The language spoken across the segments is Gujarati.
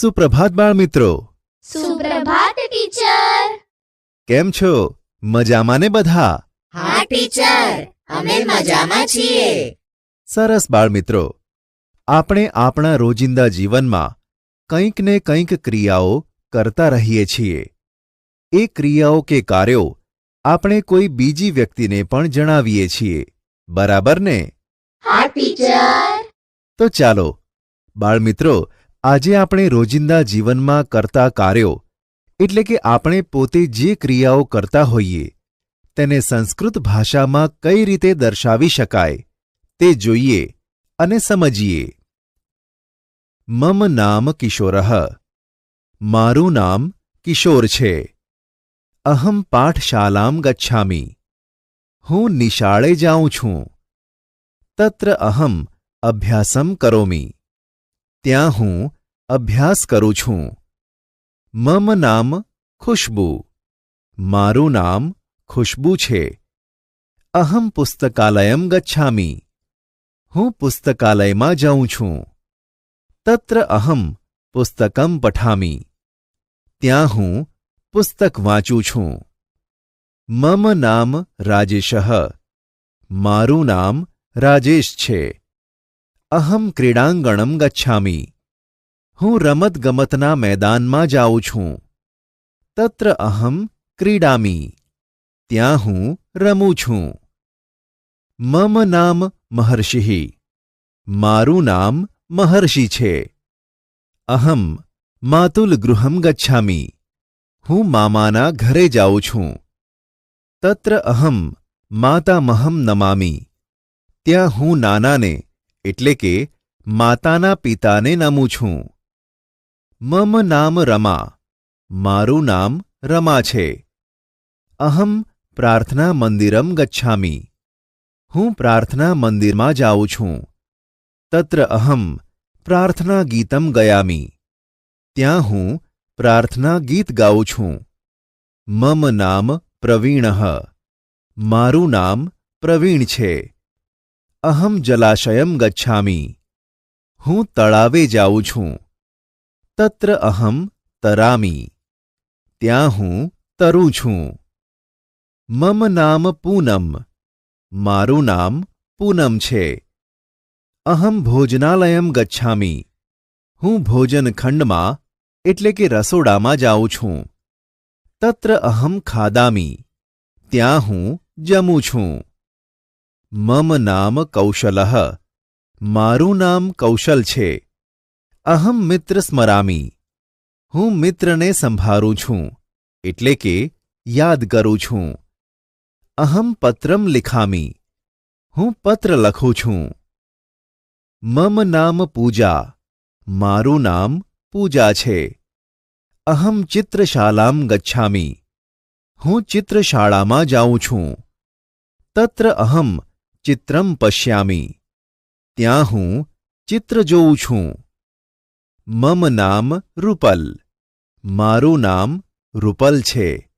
સુપ્રભાત બાળમિત્રો. સુપ્રભાત ટીચર. કેમ છો? મજામાં ને બધા? હા ટીચર. અમે મજામાં છીએ. સરસ બાળમિત્રો. આપણે આપણા રોજિંદા જીવનમાં કંઈક ને કંઈક ક્રિયાઓ કરતા રહીએ છીએ. એ ક્રિયાઓ કે કાર્યો આપણે કોઈ બીજી વ્યક્તિને પણ જણાવીએ છીએ. બરાબર ને? હા ટીચર. તો ચાલો બાળમિત્રો આજે આપણે રોજિંદા જીવનમાં કરતા કાર્યો, એટલે કે આપણે પોતે જે ક્રિયાઓ કરતા હોઈએ, તેને સંસ્કૃત ભાષામાં કઈ રીતે દર્શાવી શકાય, તે જોઈએ અને સમજીએ. મમ નામ કિશોરઃ. મારું નામ કિશોર છે. અહમ પાઠશાલામ ગચ્છામી. હું નિશાળે જાઉં છું. તત્ર અહમ અભ્યાસમ કરોમી. ત્યાં હું અભ્યાસ કરું છું. મમ નામ ખુશ્બુ. મારું નામ ખુશ્બુ છે. અહમ પુસ્તકાલયમ ગચ્છામી. હું પુસ્તકાલયમાં જાઉં છું. તત્ર અહમ પુસ્તકમ પઠામી. ત્યાં હું પુસ્તક વાંચું છું. મમ નામ રાજેશ. મારું નામ રાજેશ છે. અહમ ક્રીડાંગણમ ગચ્છામિ. હું રમતગમતના મેદાનમાં જાઉં છું. તત્ર અહમ ક્રીડામી. ત્યાં હું રમું છું. મમ નામ મહર્ષિ. મારું નામ મહર્ષિ છે. અહમ માતુલ ગૃહમ ગચ્છામી. હું મામાના ઘરે જાઉં છું. તત્ર અહમ માતામહમ નમામી. ત્યાં હું નાનાને, એટલે કે માતાના પિતાને નમું છું. મમ નામ રમા, મારું નામ રમા છે. અહમ પ્રાર્થના મંદિરમ ગચ્છામિ. હું પ્રાર્થના મંદિરમાં જાઉં છું. તત્ર અહમ પ્રાર્થના ગીતમ ગયામી. ત્યાં હું પ્રાર્થના ગીત ગાઉં છું. મમ નામ પ્રવીણ, મારું નામ પ્રવીણ છે. અહમ જલાશયમ ગચ્છામી. હું તળાવે જાઉં છું. તત્ર અહમ તરામી. ત્યાં હું તરું છું. મમ નામ પૂનમ. મારું નામ પૂનમ છે. અહમ ભોજનાલયમ ગચ્છામી. હું ભોજનખંડમાં, એટલે કે રસોડામાં જાઉં છું. તત્ર અહમ ખાદામી. ત્યાં હું જમું છું. મમ નામ કૌશલ. મારું નામ કૌશલ છે. અહમ મિત્ર સ્મરામી. હું મિત્રને સંભાળું છું, એટલે કે યાદ કરું છું. અહમ પત્રમ લિખામી. હું પત્ર લખું છું. મમ નામ પૂજા. મારું નામ પૂજા છે. અહમ ચિત્રશાલામ ગચ્છામી. હું ચિત્રશાળામાં જાઉં છું. તત્ર અહમ ચિત્રમ પશ્યામી. ત્યાં હું ચિત્ર જોઉં છું. મમ નામ રૂપલ. મારું નામ રૂપલ છે.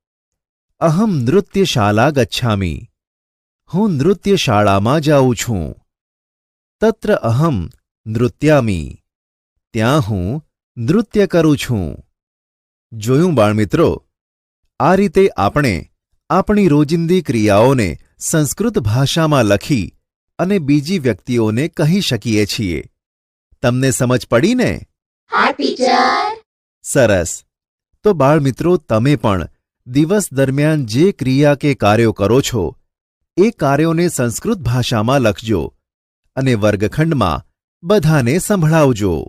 અહમ નૃત્યશાલા ગચ્છામી. હું નૃત્યશાળામાં જાઉં છું. તત્ર અહમ નૃત્યામી. ત્યાં હું નૃત્ય કરું છું. જોયું બાળમિત્રો, આ રીતે આપણે આપણી રોજિંદી ક્રિયાઓને સંસ્કૃત ભાષામાં લખી અને બીજી વ્યક્તિઓને કહી શકીએ છીએ. તમને સમજ પડી ને? સરસ. તો બાળમિત્રો, તમે પણ દિવસ દરમિયાન જે ક્રિયા કે કાર્યો કરો છો, એ કાર્યોને સંસ્કૃત ભાષામાં લખજો અને વર્ગખંડમાં બધાને સંભળાવજો.